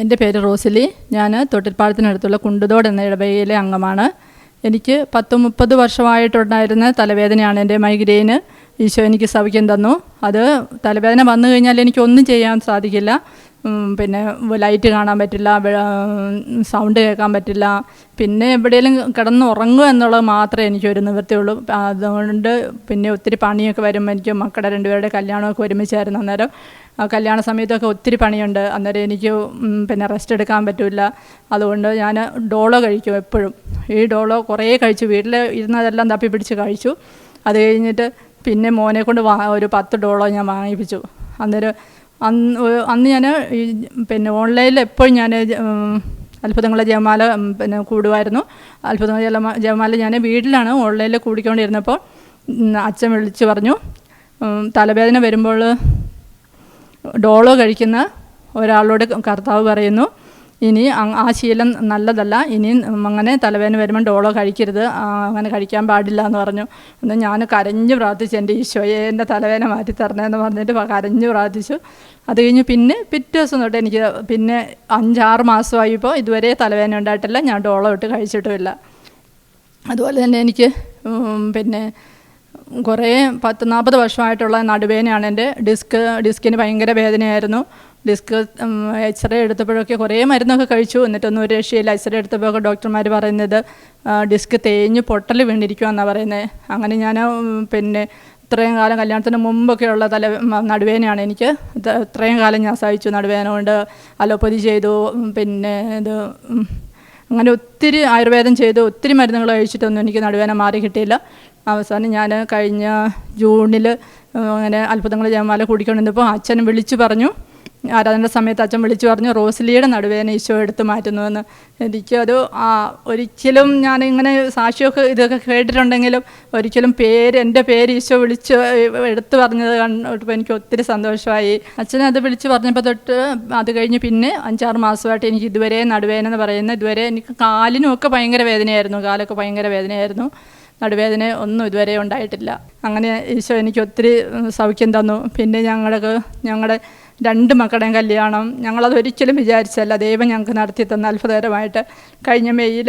എന്റെ പേര് റോസലി. ഞാൻ തൊട്ടിൽപ്പാലത്തിനടുത്തുള്ള കുണ്ടുതോട് എന്ന ഇടവകയിലെ അംഗമാണ്. എനിക്ക് പത്ത് മുപ്പത് വർഷമായിട്ടുണ്ടായിരുന്ന തലവേദനയാണ് എന്റെ മൈഗ്രെയിന് ഈശോ എനിക്ക് സൗഖ്യം തന്നു. അത് തലവേദന വന്നു കഴിഞ്ഞാൽ എനിക്കൊന്നും ചെയ്യാൻ സാധിക്കില്ല. പിന്നെ ലൈറ്റ് കാണാൻ പറ്റില്ല സൗണ്ട് കേൾക്കാൻ പറ്റില്ല. പിന്നെ എവിടെയെങ്കിലും കിടന്ന് ഉറങ്ങുക എന്നുള്ളത് മാത്രമേ എനിക്കൊരു നിവൃത്തിയുള്ളൂ. അതുകൊണ്ട് പിന്നെ ഒത്തിരി പണിയൊക്കെ വരുമ്പോൾ എനിക്ക് മക്കളുടെ രണ്ടുപേരുടെ കല്യാണമൊക്കെ ഒരുമിച്ചായിരുന്നു അന്നേരം. കല്യാണ സമയത്തൊക്കെ ഒത്തിരി പണിയുണ്ട്. അന്നേരം എനിക്ക് പിന്നെ റെസ്റ്റ് എടുക്കാൻ പറ്റില്ല അതുകൊണ്ട് ഞാൻ ഡോളോ കഴിക്കും എപ്പോഴും. ഈ ഡോളോ കുറേ കഴിച്ചു. വീട്ടിൽ ഇരുന്നതെല്ലാം തപ്പി പിടിച്ച് കഴിച്ചു. അത് കഴിഞ്ഞിട്ട് പിന്നെ മോനെ കൊണ്ട് വാ ഒരു പത്ത് ഡോളോ ഞാൻ വാങ്ങിപ്പിച്ചു. അന്നേരം അന്ന് അന്ന് ഞാൻ പിന്നെ ഓൺലൈനിൽ എപ്പോഴും ഞാൻ അത്ഭുതങ്ങളെ ജയമാല പിന്നെ കൂടുമായിരുന്നു അത്ഭുതങ്ങളെ ജലമ ജയമാല ഞാൻ വീട്ടിലാണ് ഓൺലൈനിൽ കൂടിക്കൊണ്ടിരുന്നപ്പോൾ അച്ഛൻ വിളിച്ചു പറഞ്ഞു തലവേദന വരുമ്പോൾ ഡോളോ കഴിക്കുന്ന ഒരാളോട് കർത്താവ് പറയുന്നു ഇനി ആ ശീലം നല്ലതല്ല. ഇനി അങ്ങനെ തലവേദന വരുമ്പോൾ ഡോളോ കഴിക്കരുത്. അങ്ങനെ കഴിക്കാൻ പാടില്ല എന്ന് പറഞ്ഞു. എന്നാൽ ഞാൻ കരഞ്ഞു പ്രാർത്ഥിച്ചു. എന്റെ ഈശോയെ എന്റെ തലവേദന മാറ്റി തരണേന്ന് പറഞ്ഞിട്ട് കരഞ്ഞു പ്രാർത്ഥിച്ചു. അത് കഴിഞ്ഞ് പിന്നെ പിറ്റേ ദിവസം തൊട്ട് എനിക്ക് പിന്നെ അഞ്ചാറ് മാസമായിപ്പോൾ ഇതുവരെ തലവേദന ഉണ്ടായിട്ടില്ല. ഞാൻ ഡോളോ ഇട്ട് കഴിച്ചിട്ടുമില്ല. അതുപോലെ തന്നെ എനിക്ക് പിന്നെ കുറേ പത്ത് നാൽപ്പത് വർഷമായിട്ടുള്ള നടുവേദനയാണ് എന്റെ ഡിസ്ക് ഡിസ്കിന് ഭയങ്കര വേദനയായിരുന്നു. ഡിസ്ക് എക്സ്റേ എടുത്തപ്പോഴൊക്കെ കുറേ മരുന്നൊക്കെ കഴിച്ചു. എന്നിട്ടൊന്നും ഒരു രക്ഷയില്ല. എക്സ്റേ എടുത്തപ്പോഴൊക്കെ ഡോക്ടർമാർ പറയുന്നത് ഡിസ്ക് തേഞ്ഞ് പൊട്ടൽ വീണിരിക്കുമെന്നാണ് പറയുന്നത് അങ്ങനെ ഞാൻ പിന്നെ ഇത്രയും കാലം കല്യാണത്തിന് മുമ്പൊക്കെയുള്ള തല നടുവേനയാണ് എനിക്ക്. ഇത് ഇത്രയും കാലം ഞാൻ സഹിച്ചു നടുവേന കൊണ്ട് അലോപ്പതി ചെയ്തു. പിന്നെ ഇത് അങ്ങനെ ഒത്തിരി ആയുർവേദം ചെയ്തു. ഒത്തിരി മരുന്നുകൾ കഴിച്ചിട്ടൊന്നും എനിക്ക് നടുവേന മാറി കിട്ടിയില്ല. അവസാനം ഞാൻ കഴിഞ്ഞ ജൂണിൽ അങ്ങനെ അത്ഭുതങ്ങൾ ജയമാല കുടിക്കൊണ്ടിരുന്നപ്പോൾ അച്ഛൻ വിളിച്ചു പറഞ്ഞു ആരാധന സമയത്ത് അച്ഛൻ വിളിച്ചു പറഞ്ഞു റോസ്ലിയുടെ നടുവേദന ഈശോ എടുത്ത് മാറ്റുന്നുവെന്ന് എനിക്കത് ഒരിക്കലും ഞാൻ ഇങ്ങനെ സാക്ഷിയൊക്കെ ഇതൊക്കെ കേട്ടിട്ടുണ്ടെങ്കിലും ഒരിക്കലും പേര് എന്റെ പേര് ഈശോ വിളിച്ച് എടുത്തു പറഞ്ഞത് കണ്ടപ്പോൾ എനിക്ക് ഒത്തിരി സന്തോഷമായി. അച്ഛൻ അത് വിളിച്ച് പറഞ്ഞപ്പോൾ തൊട്ട് അത് കഴിഞ്ഞ് പിന്നെ അഞ്ചാറ് മാസമായിട്ട് എനിക്ക് ഇതുവരെ നടുവേദന എന്ന് പറയുന്നത് ഇതുവരെ എനിക്ക് കാലിനും ഒക്കെ ഭയങ്കര വേദനയായിരുന്നു കാലൊക്കെ ഭയങ്കര വേദനയായിരുന്നു. നടുവേദന ഒന്നും ഇതുവരെ ഉണ്ടായിട്ടില്ല. അങ്ങനെ ഈശോ എനിക്ക് ഒത്തിരി സൗഖ്യം തന്നു. പിന്നെ ഞങ്ങൾക്ക് ഞങ്ങളുടെ രണ്ട് മക്കളുടെയും കല്യാണം. ഞങ്ങളത് ഒരിക്കലും വിചാരിച്ചല്ല ദൈവം ഞങ്ങൾക്ക് നടത്തി തന്ന അത്ഭുതകരമായിട്ട് കഴിഞ്ഞ മെയ്യിൽ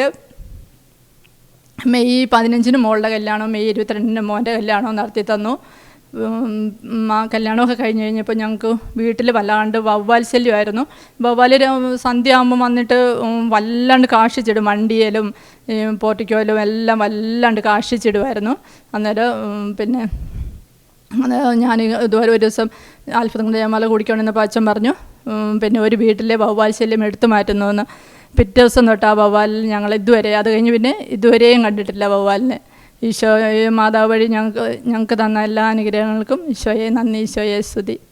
മെയ് പതിനഞ്ചിന് മോളുടെ കല്യാണം മെയ് ഇരുപത്തിരണ്ടിന് മോന്റെ കല്യാണവും നടത്തി തന്നു. ആ കല്യാണമൊക്കെ കഴിഞ്ഞ് കഴിഞ്ഞപ്പോൾ ഞങ്ങൾക്ക് വീട്ടിൽ വല്ലാണ്ട് വവ്വാൽ ശല്യമായിരുന്നു. സന്ധ്യ ആകുമ്പോൾ വന്നിട്ട് വല്ലാണ്ട് കാഷിച്ചിടും വണ്ടിയിലും പോർട്ടിക്കോയിലും എല്ലാം വല്ലാണ്ട് കാഷിച്ചിടുമായിരുന്നു അന്നേരം പിന്നെ ഞാൻ ഇതുവരെ ഒരു ദിവസം അത്ഭുതങ്ങൾ ജയമാല കുടിക്കണമെന്നപ്പോൾ അച്ഛൻ പറഞ്ഞു പിന്നെ ഒരു വീട്ടിലെ വവ്വാൽ ശല്യം എടുത്തു മാറ്റുന്നുവെന്ന്. പിറ്റേ ദിവസം തൊട്ട് ആ വവ്വാൽ ഞങ്ങൾ ഇതുവരെ അത് കഴിഞ്ഞ് പിന്നെ ഇതുവരെയും കണ്ടിട്ടില്ല വവ്വാലിനെ. ഈശോയെ മാതാവ് വഴി ഞങ്ങൾക്ക് ഞങ്ങൾക്ക് തന്ന എല്ലാ അനുഗ്രഹങ്ങൾക്കും ഈശോയെ നന്ദി ഈശോയെ സ്തുതി.